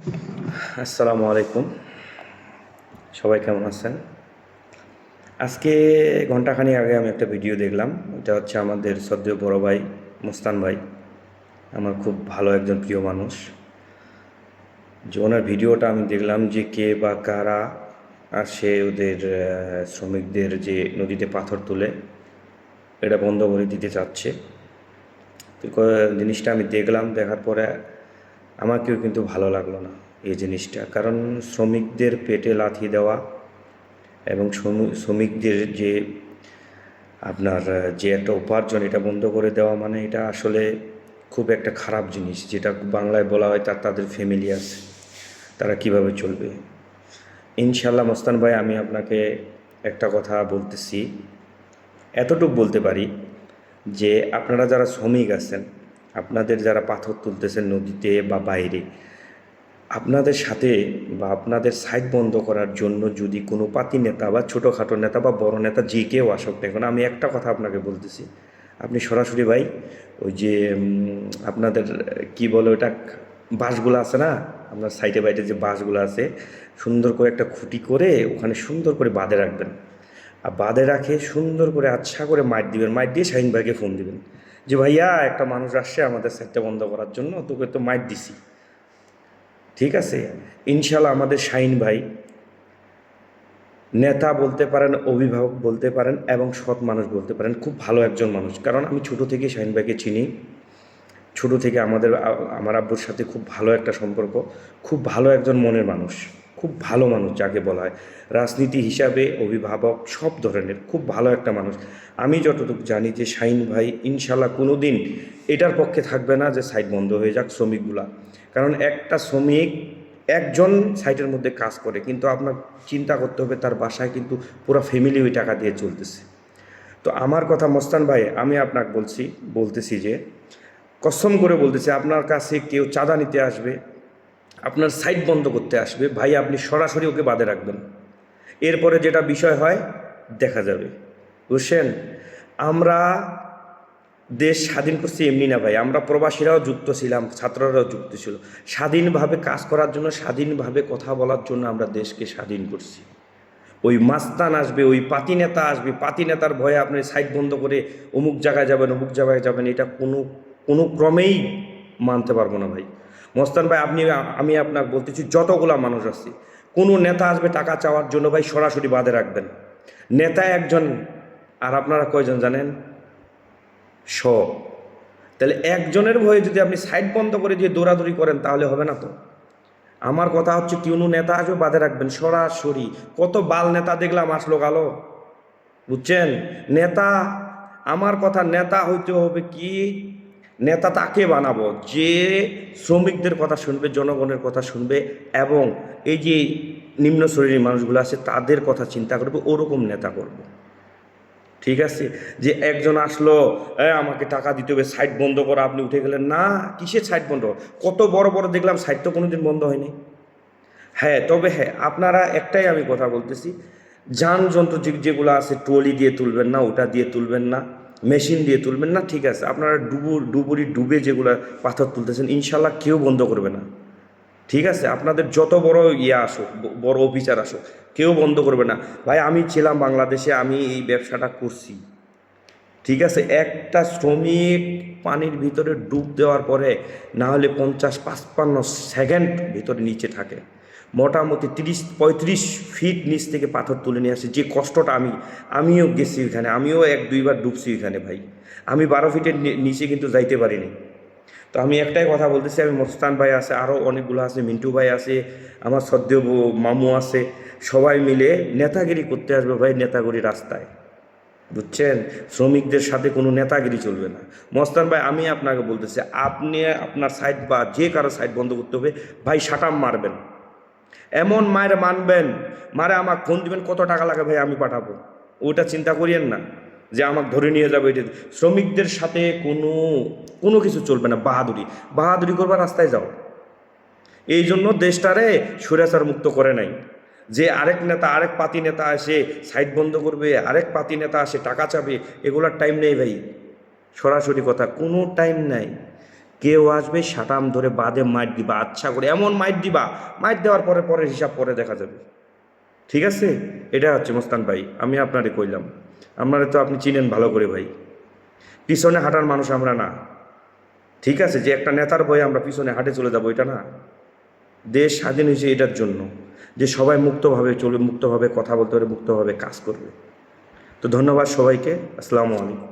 আসসালামু আলাইকুম। সবাই কেমন আছেন? আজকে ঘন্টাখানি আগে আমি একটা ভিডিও দেখলাম। এটা হচ্ছে আমাদের সদ্য বড় ভাই মুস্তান ভাই। আমার খুব ভালো একজন প্রিয় মানুষ। যে ওনার ভিডিওটা আমি দেখলাম যে কে বা কারা আসে ওদের শ্রমিকদের যে নদীতে পাথর তুলে, এটা বন্ধ করে দিতে চাচ্ছে। জিনিসটা আমি দেখলাম, দেখার পরে আমাকেও কিন্তু ভালো লাগল না এই জিনিসটা। কারণ শ্রমিকদের পেটে লাথি দেওয়া এবং শ্রমি- শ্রমিকদের যে আপনার, যে একটা উপার্জন এটা বন্ধ করে দেওয়া মানে এটা আসলে খুব একটা খারাপ জিনিস যেটা বাংলায় বলা হয় তার, তাদের ফ্যামিলি আছে, তারা কীভাবে চলবে। ইনশাল্লাহ মোস্তান ভাই, আমি আপনাকে একটা কথা বলতেছি। এতটুকু বলতে পারি যে আপনারা যারা শ্রমিক আছেন আপনাদের যারা পাথর তুলতেছেন নদীতে বা বাইরে, আপনাদের সাথে বা আপনাদের সাইড বন্ধ করার জন্য যদি কোনো পাতি নেতা বা ছোটোখাটো নেতা বা বড় নেতা যে কেউ আসুক না কেন আমি একটা কথা আপনাকে বলতেছি। আপনি সরাসরি ভাই, ওই যে আপনাদের কি বলে ওটা বাসগুলো আছে না? আপনার সাইডে বাইরে যে বাসগুলো আছে, সুন্দর করে একটা খুঁটি করে ওখানে সুন্দর করে বাঁধে রাখবেন। আর বাঁধে রাখে সুন্দর করে আচ্ছা করে মাইট দিবেন মাইট দিয়ে শাহিন ভাইকে ফোন দিবেন। যে ভাইয়া, একটা মানুষ আসছে আমাদের সাইডটা বন্ধ করার জন্য, তোকে তো মাইট দিছি। ঠিক আছে? ইনশাল্লাহ আমাদের শাহিন ভাই নেতা বলতে পারেন, অভিভাবক বলতে পারেন এবং সৎ মানুষ বলতে পারেন, খুব ভালো একজন মানুষ। কারণ আমি ছোট থেকে শাহিন ভাইকে চিনি। ছোট থেকে আমাদের আমার আব্বুর সাথে খুব ভালো একটা সম্পর্ক, খুব ভালো একজন মনের মানুষ। খুব ভালো মানুষ যাকে বলা হয়। রাজনীতি হিসাবে অভিভাবক সব ধরনের, খুব ভালো একটা মানুষ। আমি যতটুকু জানি যে শাহিন ভাই ইনশাল্লাহ কোনো দিন এটার পক্ষে থাকবে না যে সাইট বন্ধ হয়ে যাক শ্রমিকগুলা। কারণ একটা শ্রমিক একজন সাইটের মধ্যে কাজ করে, কিন্তু আপনার চিন্তা করতে হবে তার বাসায় কিন্তু পুরো ফ্যামিলি ওই টাকা দিয়ে চলতেছে। তো আমার কথা মস্তান ভাই, আমি আপনাকে বলছি, বলতেছি যে, কসম করে বলতেছি, আপনার কাছে কেউ চাঁদা নিতে আসবে আপনার সাইট বন্ধ করতে আসবে। ভাই, আপনি সরাসরি ওকে বাদে রাখবেন। এরপরে যেটা বিষয় হয়, দেখা যাবে। বুঝছেন? আমরা দেশ স্বাধীন করছি এমনি না ভাই। আমরা প্রবাসীরাও যুক্ত ছিলাম, ছাত্ররাও যুক্ত ছিল। স্বাধীনভাবে কাজ করার জন্য, স্বাধীনভাবে কথা বলার জন্য আমরা দেশকে স্বাধীন করছি। ওই মাস্তান আসবে, ওই পাতি নেতা আসবে। পাতি নেতার ভয়ে আপনি সাইট বন্ধ করে অমুক জায়গায় যাবেন, অমুক জায়গায় যাবেন, এটা কোনো কোনো ক্রমেই মানতে পারব না ভাই। মস্তান ভাই, আপনি, আমি আপনাকে বলতেছি, যতগুলা মানুষ আছে, কোনো নেতা আসবে টাকা চাওয়ার জন্য ভাই সরাসরি বাদে রাখবেন। নেতা একজন, আর আপনারা কয়জন জানেন? শ তাহলে একজনের ভয়ে যদি আপনি সাইড বন্ধ করে দিয়ে দৌড়াদৌড়ি করেন, তাহলে হবে না তো? আমার কথা হচ্ছে কোনো নেতা আসবে বাদে রাখবেন? সরাসরি। কত বাল নেতা দেখলাম, আসলো গালো। বুঝছেন? নেতা, আমার কথা নেতা হইতে হবে কি? নেতা তাকে বানাবো, যে শ্রমিকদের কথা শুনবে, জনগণের কথা শুনবে, এবং এই যে নিম্ন শ্রেণির মানুষগুলো আছে, তাদের কথা চিন্তা করবে, ওরকম নেতা করব। ঠিক আছে? যে একজন আসলো আমাকে টাকা দিতে হবে সাইট বন্ধ করা। আপনি উঠে গেলেন, না, কিসের সাইট বন্ধ? কত বড় বড় দেখলাম সাইট তো কোনোদিন বন্ধ হয়নি। হ্যাঁ তবে হ্যাঁ আপনারা একটাই আমি কথা বলতেছি যানযন্ত্র যেগুলো আছে, ট্রলি দিয়ে তুলবেন না, ওটা দিয়ে তুলবেন না। মেশিন দিয়ে তুলবেন না, ঠিক আছে। আপনারা ডুবু, ডুবুরি ডুবে যেগুলো পাথর তুলতেছেন, ইনশাল্লাহ কেউ বন্ধ করবে না। ঠিক আছে? আপনাদের যত বড় ইয়ে আসুক বড় অফিসার আসুক, কেউ বন্ধ করবে না। ভাই, আমি ছিলাম বাংলাদেশে, আমি এই ব্যবসাটা করছি। ঠিক আছে? একটা শ্রমিক পানির ভিতরে ডুব দেওয়ার পরে, না হলে পঞ্চাশ, পাঁচপান্ন সেকেন্ড ভিতরে নিচে থাকে। মোটামুটি তিরিশ, পঁয়ত্রিশ ফিট নিচ থেকে পাথর তুলে নিয়ে আসে। যে কষ্টটা আমি, আমিও গেছি ওইখানে, আমিও এক, দুইবার ডুবছি ওইখানে ভাই। আমি বারো ফিটের নিচে কিন্তু যাইতে পারিনি। তো আমি একটাই কথা বলতেছি, আমি মোস্তান ভাই আছে আরও অনেকগুলো আছে, মিন্টু ভাই আছে, আমার সদ্য মামু আছে, সবাই মিলে নেতাগিরি করতে আসবে ভাই নেতাগিরি রাস্তায়। বুঝছেন? শ্রমিকদের সাথে কোনো নেতাগিরি চলবে না। মস্তান ভাই, আমি আপনাকে বলতেছি, আপনি আপনার সাইড বা যে কারও সাইড বন্ধ করতে হবে, ভাই সাটাম মারবেন। এমন মায়ের মানবেন, মারে আমাকে ফোন দিবেন, কত টাকা লাগে ভাই আমি পাঠাবো। ওটা চিন্তা করিয়েন না, যে আমাকে ধরে নিয়ে যাবে এটা শ্রমিকদের সাথে কোনো কোনো কিছু চলবে না, বাহাদুরি। বাহাদুরি করবার রাস্তায় যাও। এই জন্য দেশটারে সুরেচার মুক্ত করে নাই। যে আরেক নেতা, আরেক পাতি নেতা আসে সাইড বন্ধ করবে, আরেক পাতি নেতা আসে টাকা চাবে, এগুলোর টাইম নেই ভাই। সরাসরি কথা, কোনো টাইম নাই। কেউ আসবে, সাটাম ধরে বাদে মাইট দিবা আচ্ছা করে, এমন মাইট দিবা, মাইট দেওয়ার পরে পরে হিসাব পরে দেখা যাবে। ঠিক আছে? এটা হচ্ছে মোস্তান ভাই, আমি আপনারে কইলাম। আপনারে তো আপনি চিনেন ভালো করে ভাই। পিছনে হাঁটার মানুষ আমরা না। ঠিক আছে? যে একটা নেতার বয়ে আমরা পিছনে হাঁটে চলে যাব, এটা না। দেশ স্বাধীন হয়েছে এটার জন্য। যে সবাই মুক্তভাবে চলবে, মুক্তভাবে কথা বলতে পারে মুক্তভাবে কাজ করবে। তো ধন্যবাদ সবাইকে। আসসালামু আলাইকুম।